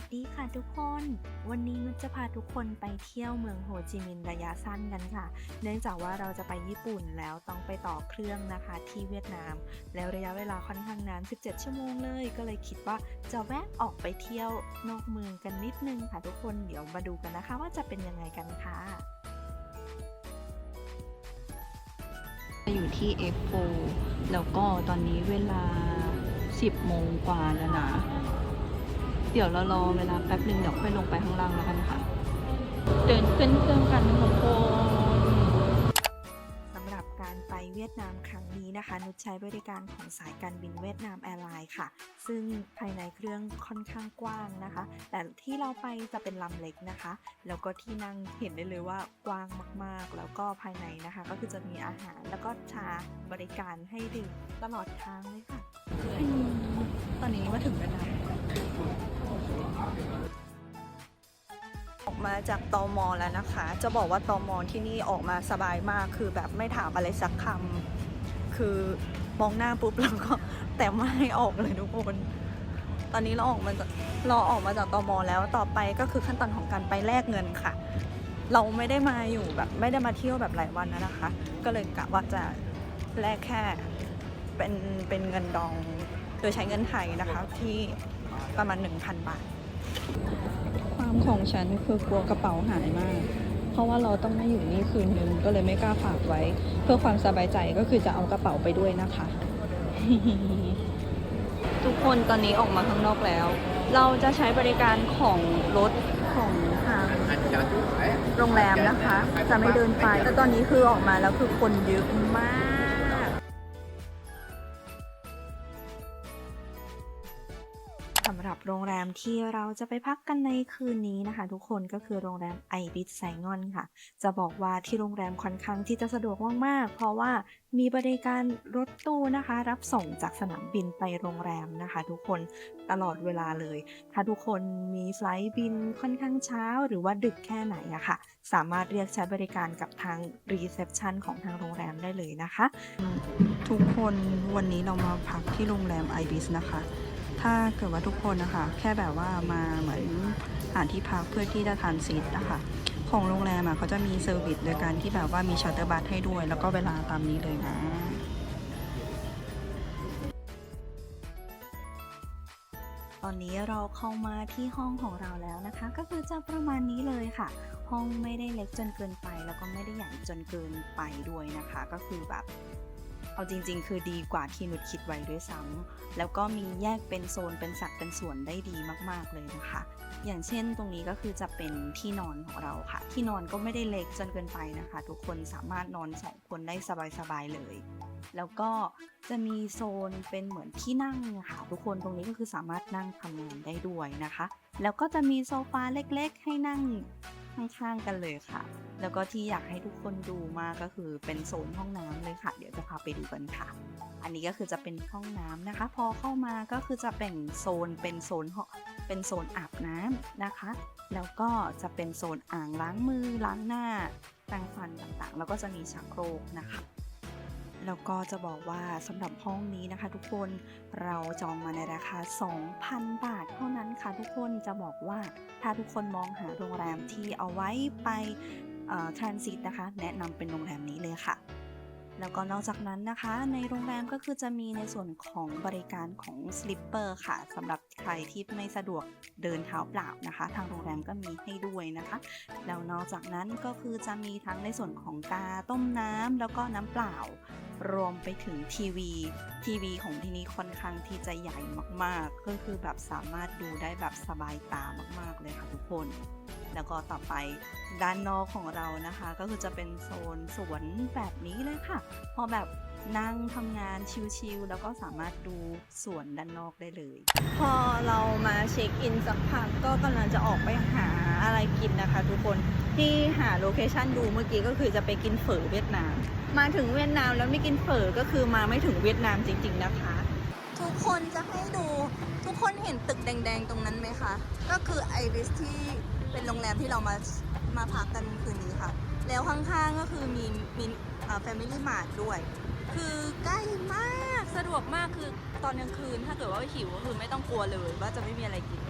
วัสดีค่ะทุกคน วันนี้นุชจะพาทุกคนไปเที่ยวเมืองโฮจิมินห์ระยะสั้นกันค่ะ เนื่องจากว่าเราจะไปญี่ปุ่นแล้วต้องไปต่อเครื่องนะคะที่เวียดนาม แล้วระยะเวลาค่อนข้างนาน 17 ชั่วโมงเลย ก็เลยคิดว่าจะแวะออกไปเที่ยวนอกเมืองกันนิดนึงค่ะทุกคน เดี๋ยวมาดูกันนะคะ ว่าจะเป็นยังไงกันค่ะอยู่ที่ F4 แล้วก็ตอนนี้เวลา 10 โมงกว่าแล้วนะ เดี๋ยวเรารอเวลาแป๊บหนึ่งเดี๋ยวค่อยลงไปข้างล่างแล้วกันค่ะ เดินขึ้นเครื่องกันทุกคนสำหรับการไปเวียดนามครั้งนี้นะคะ นุชใช้บริการของสายการบินเวียดนามแอร์ไลน์ค่ะ ซึ่งภายในเครื่องค่อนข้างกว้างนะคะ แต่ที่เราไปจะเป็นลำเล็กนะคะ แล้วก็ที่นั่งเห็นได้เลยว่ากว้างมากๆ แล้วก็ภายในนะคะ ก็คือจะมีอาหารแล้วก็ชาบริการให้ดื่มตลอดทางเลยค่ะ ตอนนี้มาถึงแล้วนะ ออกมาจากตอมอแล้วนะคะ จะบอกว่าตอมอที่นี่ออกมาสบายมาก คือแบบไม่ถามอะไรสักคำคือมองหน้าปุ๊บแล้วก็แต่ไม่ให้ออกเลยทุกคน ตอนนี้เราออกมาจากเราออกมาจากตอมอแล้วต่อไปก็คือขั้นตอนของการไปแลกเงินค่ะ เราไม่ได้มาอยู่แบบไม่ได้มาเที่ยวแบบหลายวันนะนะคะ ก็เลยกะว่าจะแลกแค่เป็นเป็นเงินดองโดยใช้เงินไทยนะคะที่ ประมาณ 1,000 บาท ความของฉันคือกลัวกระเป๋าหายมาก เพราะว่าเราต้องมาอยู่นี่คืนนึงก็เลยไม่กล้าฝากไว้ เพื่อความสบายใจก็คือจะเอากระเป๋าไปด้วยนะคะ ทุกคนตอนนี้ออกมาข้างนอกแล้ว เราจะใช้บริการของรถของทางโรงแรมนะคะ จะไม่เดินไปแต่ตอนนี้คือออกมาแล้วคือคนเยอะมาก สำหรับโรงแรมที่เราจะไปพักกันในคืนนี้นะคะ ทุกคนก็คือโรงแรมไอบิสไซงอนค่ะ จะบอกว่าที่โรงแรมค่อนข้างที่จะสะดวกมากๆ เพราะว่ามีบริการรถตู้นะคะ รับส่งจากสนามบินไปโรงแรมนะคะ ทุกคนตลอดเวลาเลย ถ้าทุกคนมีไฟล์บินค่อนข้างเช้าหรือว่าดึกแค่ไหนอะค่ะ สามารถเรียกใช้บริการกับทางรีเซพชันของทางโรงแรมได้เลยนะคะ ทุกคนวันนี้เรามาพักที่โรงแรมไอบิสนะคะ ถ้าเกิดว่าทุกคนนะคะ แค่แบบว่ามาเหมือนหาที่พักเพื่อที่จะทานซีทนะคะของโรงแรมอะเขาจะมีเซอร์วิสโดยการที่แบบว่ามีชัตเตอร์บัสให้ด้วย แล้วก็เวลาตามนี้เลยนะตอนนี้เราเข้ามาที่ห้องของเราแล้วนะคะ ก็คือจะประมาณนี้เลยค่ะ ห้องไม่ได้เล็กจนเกินไป แล้วก็ไม่ได้ใหญ่จนเกินไปด้วยนะคะ ก็คือแบบ เอาจริง ๆ คือดีกว่าที่นุชคิดไว้ด้วยซ้ำแล้วก็มีแยกเป็นโซนเป็นสัดเป็นส่วนได้ดีมากๆเลยนะคะ อย่างเช่นตรงนี้ก็คือจะเป็นที่นอนของเราค่ะ ที่นอนก็ไม่ได้เล็กจนเกินไปนะคะ ทุกคนสามารถนอนสองคนได้สบายๆเลย แล้วก็จะมีโซนเป็นเหมือนที่นั่งค่ะทุกคนตรงนี้ก็คือสามารถนั่งทำงานได้ด้วยนะคะ แล้วก็จะมีโซฟาเล็กๆ ให้นั่ง ข้างๆกันเลยค่ะ แล้วก็ที่อยากให้ทุกคนดูมากก็คือเป็นโซนห้องน้ำเลยค่ะ เดี๋ยวจะพาไปดูกันค่ะ อันนี้ก็คือจะเป็นห้องน้ำนะคะ พอเข้ามาก็คือจะแบ่งโซนเป็นโซนห้องเป็นโซนอาบน้ำนะคะ แล้วก็จะเป็นโซนอ่างล้างมือล้างหน้าแปรงฟันต่างๆ แล้วก็จะมีชักโครกนะคะ แล้วก็จะบอกว่าสำหรับห้องนี้นะคะ ทุกคนเราจองมาในราคา 2,000 บาทเท่านั้นค่ะทุกคนจะบอกว่าถ้าทุกคนมองหาโรงแรมที่เอาไว้ไปทรานสิตนะคะ แนะนำเป็นโรงแรมนี้เลยค่ะแล้วก็นอกจากนั้นนะคะ ในโรงแรมก็คือจะมีในส่วนของบริการของสลิปเปอร์ค่ะสำหรับใครที่ไม่สะดวกเดินเท้าเปล่านะคะ ทางโรงแรมก็มีให้ด้วยนะคะ แล้วนอกจากนั้นก็คือจะมีทั้งในส่วนของกาต้มน้ำแล้วก็น้ำเปล่า รวมไปถึงทีวีทีวีของที่นี่ค่อนข้างที่จะใหญ่มากๆ ก็คือแบบสามารถดูได้แบบสบายตามากๆเลยค่ะทุกคน แล้วก็ต่อไปด้านนอกของเรานะคะ ก็คือจะเป็นโซนสวนแบบนี้เลยค่ะ พอแบบนั่งทำงานชิลๆแล้วก็สามารถดูสวนด้านนอกได้เลย พอเรามาเช็คอินสักพักก็กำลังจะออกไปหาอะไรกินนะคะ ทุกคน ที่หาโลเคชันดูเมื่อกี้ก็คือจะไปกินเฝอเวียดนาม มาถึงเวียดนามแล้วไม่กินเฝอก็คือมาไม่ถึงเวียดนามจริง ๆนะคะ ทุกคนจะให้ดูทุกคนเห็นตึกแดง ๆ ตรงนั้นไหมคะ ก็คือไอริสที่เป็นโรงแรมที่เรามามาพักกันคืนนี้ค่ะ แล้วข้างๆก็คือมีมีแฟมิลี่มาร์ทด้วย คือใกล้มากสะดวกมากคือตอนกลางคืน ถ้าเกิดว่าหิวก็คือไม่ต้องกลัวเลยว่าจะไม่มีอะไรกิน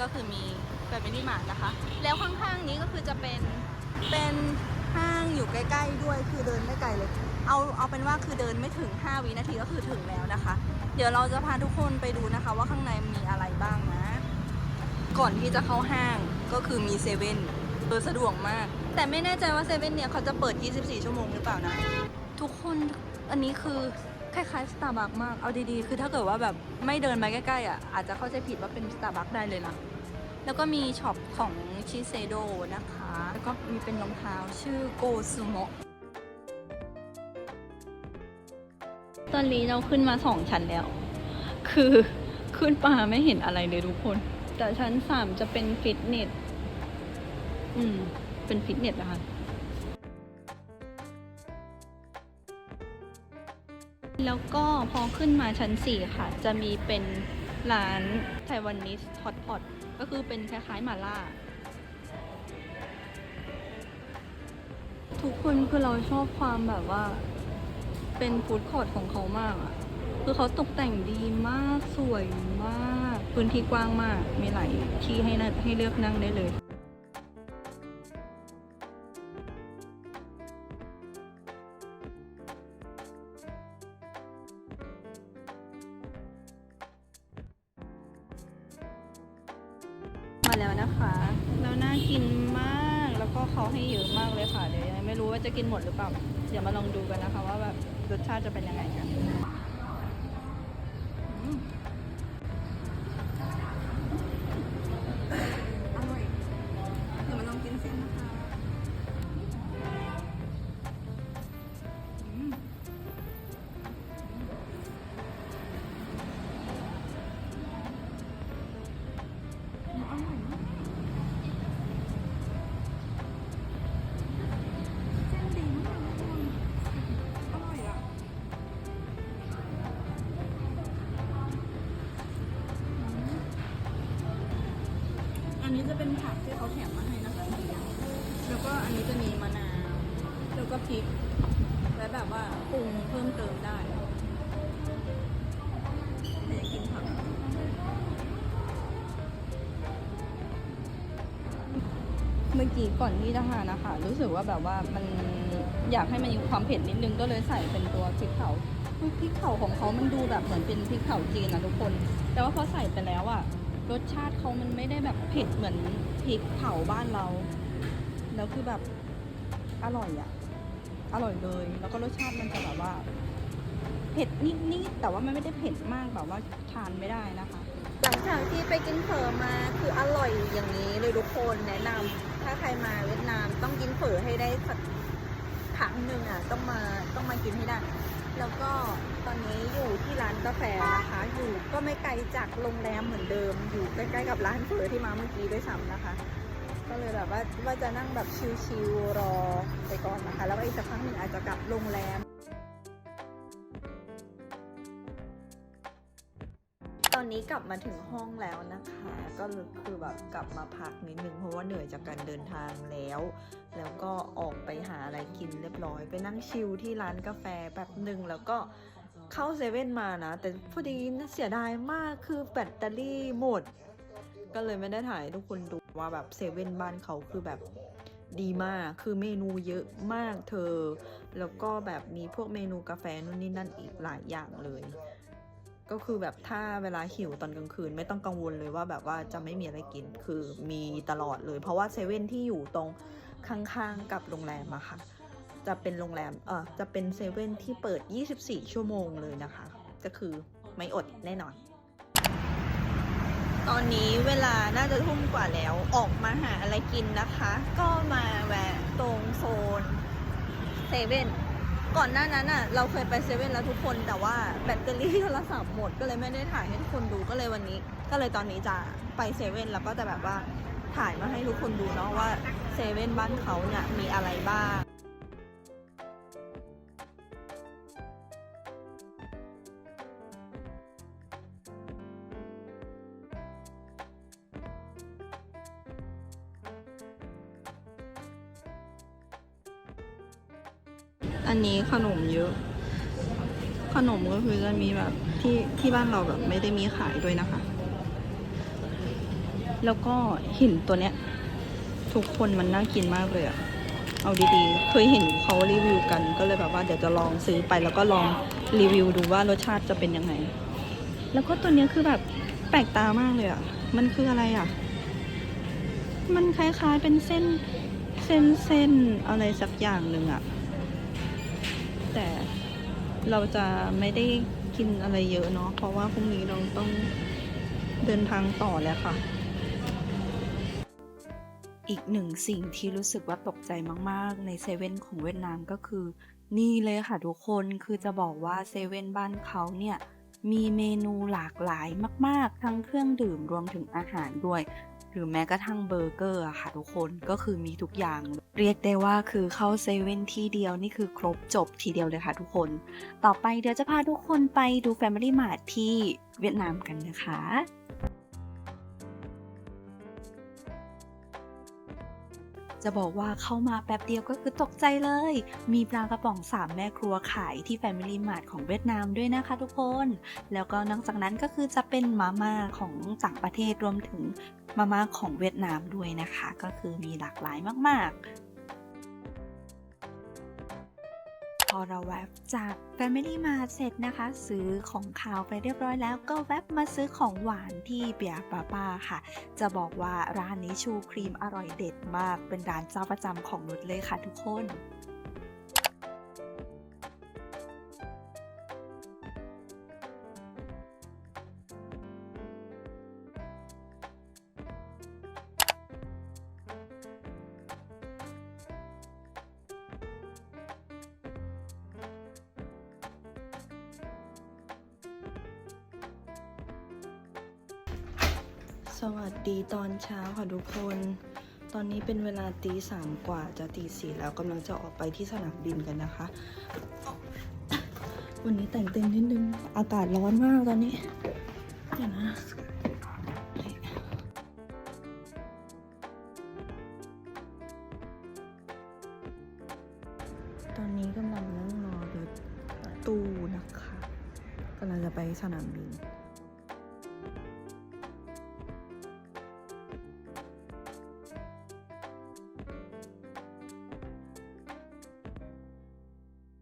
ก็คือมีแฟมิลี่มาร์ทนะคะ แล้วข้า คือจะเป็นเป็นห้างอยู่ใกล้ ๆ ด้วยคือเดินไม่ไกลเลย เอาเอาเป็นว่าคือเดินไม่ถึง 5 วินาทีก็คือถึงแล้วนะคะ เดี๋ยวเราจะพาทุกคนไปดูนะคะ ว่าข้างในมีอะไรบ้างนะ ก่อนที่จะเข้าห้างก็คือมีเซเว่นเออสะดวกมาก แต่ไม่แน่ใจว่าเซเว่นเนี่ยเขาจะเปิด 24 ชั่วโมงหรือเปล่านะ ทุกคนอันนี้คือคล้ายๆสตาร์บัคมาก เอาดีๆ คือถ้าเกิดว่าแบบไม่เดินมาใกล้ๆอะอาจจะเข้าใจผิดว่าเป็นสตาร์บัคได้เลยนะ แล้วก็มีช็อปของชิเซโดนะคะ แล้วก็มีเป็นรองเท้าชื่อโกซูโมะตอนนี้เราขึ้นมาสองชั้นแล้ว คือขึ้นมาไม่เห็นอะไรเลยทุกคน แต่ชั้นสามจะเป็นฟิตเนส อืม เป็นฟิตเนสนะคะ แล้วก็พอขึ้นมาชั้น4ค่ะ จะมีเป็นร้านไต้หวันนิสฮอตพอต ก็คือเป็นคล้ายๆหมาล่า ทุกคนคือเราชอบความแบบว่า เป็นฟู้ดคอร์ทของเขามากอะคือเขาตกแต่งดีมากสวยมาก พื้นที่กว้างมาก มีหลายที่ให้ให้เลือกนั่งได้เลย รสชาติจะเป็นยังไงกัน กี้ก่อนที่จะทานนะคะรู้สึกว่าแบบว่ามันอยากให้มันมีความเผ็ดนิดนึงก็เลยใส่เป็นตัวพริกเผาพริกเผาของเขามันดูแบบเหมือนเป็นพริกเผาจีนนะทุกคน แต่ว่าพอใส่ไปแล้วอะรสชาติเขามันไม่ได้แบบเผ็ดเหมือนพริกเผาบ้านเรา แล้วคือแบบอร่อยอะอร่อยเลย แล้วก็รสชาติมันจะแบบว่าเผ็ดนิดๆแต่ว่ามันไม่ได้เผ็ดมากแบบว่าทานไม่ได้นะคะ หลังจากที่ไปกินเฝอมาคืออร่อยอย่างนี้เลยทุกคนแนะนำ ถ้าใครมาเวียดนามต้องกินเฝอให้ได้สักครั้งหนึ่งอะต้องมาต้องมากินให้ได้ แล้วก็ตอนนี้อยู่ที่ร้านกาแฟนะคะอยู่ก็ไม่ไกลจากโรงแรมเหมือนเดิม อยู่ใกล้ๆกับร้านเฝอที่มาเมื่อกี้ด้วยซ้ำนะคะ ก็เลยแบบว่าว่าจะนั่งแบบชิลๆรอไปก่อนนะคะ แล้วอีกสักครั้งหนึ่งอาจจะกลับโรงแรม อนนี้กลับมาถึงห้องแล้วนะคะ ก็คือแบบกลับมาพักนิดนึงเพราะว่าเหนื่อยจากการเดินทางแล้ว แล้วก็ออกไปหาอะไรกินเรียบร้อย ไปนั่งชิลที่ร้านกาแฟแบบหนึ่งแล้วก็เข้าเซเว่นมานะ แต่พอดีเสียดายมากคือแบตเตอรี่หมด ก็เลยไม่ได้ถ่ายทุกคนดูว่าแบบเซเว่นบ้านเขาคือแบบดีมาก คือเมนูเยอะมากเธอ แล้วก็แบบมีพวกเมนูกาแฟนู่นนี่นั่นอีกหลายอย่างเลย ก็คือแบบถ้าเวลาหิวตอนกลางคืน ไม่ต้องกังวลเลยว่าแบบว่าจะไม่มีอะไรกินคือมีตลอดเลย เพราะว่าเซเว่นที่อยู่ตรงข้างๆกับโรงแรมอะค่ะ จะเป็นโรงแรมเออจะเป็นเซเว่นที่เปิด 24 ชั่วโมงเลยนะคะ ก็คือไม่อดแน่นอน ตอนนี้เวลาน่าจะทุ่มกว่าแล้วออกมาหาอะไรกินนะคะ ก็มาแวะตรงโซนเซเว่น ก่อนหน้านั้นอะเราเคยไปเซเว่นแล้วทุกคนแต่ว่าแบตเตอรี่โทรศัพท์หมดก็เลยไม่ได้ถ่ายให้ทุกคนดูก็เลยวันนี้ ก็เลยตอนนี้จะไปเซเว่นแล้วก็จะแบบว่าถ่ายมาให้ทุกคนดูเนาะว่าเซเว่นบ้านเขาเนี่ยมีอะไรบ้าง อันนี้ขนมเยอะ ขนมก็คือจะมีแบบที่ที่บ้านเราแบบไม่ได้มีขายด้วยนะคะ แล้วก็หินตัวเนี้ย ทุกคนมันน่ากินมากเลยอะเอาดีๆ เคยเห็นเขารีวิวกันก็เลยแบบว่าเดี๋ยวจะลองซื้อไปแล้วก็ลองรีวิวดูว่ารสชาติจะเป็นยังไง แล้วก็ตัวเนี้ยคือแบบแปลกตามากเลยอะมันคืออะไรอะมันคล้ายๆเป็นเส้นเส้นเส้นอะไรสักอย่างหนึ่งอะ แต่เราจะไม่ได้กินอะไรเยอะเนาะเพราะว่าพรุ่งนี้เราต้องเดินทางต่อแล้วค่ะ อีกหนึ่งสิ่งที่รู้สึกว่าตกใจมากๆ ในเซเว่นของเวียดนามก็คือ นี่เลยค่ะทุกคนคือจะบอกว่าเซเว่นบ้านเขาเนี่ยมีเมนูหลากหลายมาก ๆ ทั้งเครื่องดื่มรวมถึงอาหารด้วย หรือแม้กระทั่งเบอร์เกอร์อะค่ะทุกคนก็คือมีทุกอย่าง เรียกได้ว่าคือเข้าเซเว่นที่เดียวนี่คือครบจบทีเดียวเลยค่ะทุกคน ต่อไปเดี๋ยวจะพาทุกคนไปดู Family Mart ที่เวียดนามกันนะคะ จะบอกว่าเข้ามาแป๊บเดียวก็คือตกใจเลย มีปลากระป๋องสามแม่ครัวขายที่ Family Mart ของเวียดนามด้วยนะคะทุกคน แล้วก็นอกจากนั้นก็คือจะเป็นมาม่าของต่างประเทศรวมถึงมาม่าของเวียดนามด้วยนะคะ ก็คือมีหลากหลายมาก ๆ อเราแวบจาก Family Mart เสร็จนะคะ ซื้อของขาวไปเรียบร้อยแล้วก็แวบมาซื้อของหวานที่เบียร์ปาป้าค่ะ จะบอกว่าร้านนี้ชูครีมอร่อยเด็ดมาก เป็นร้านเจ้าประจำของนุชเลยค่ะทุกคน สวัสดีตอนเช้าค่ะทุกคน ตอนนี้เป็นเวลาตีสามกว่าจะตีสี่แล้วกำลังจะออกไปที่สนามบินกันนะคะ วันนี้แต่งเต็มนิดนึง อากาศร้อนมากตอนนี้เดี๋ยวนะตอนนี้กำลังนั่งรอรถตู้นะคะกำลังจะไปสนามบิน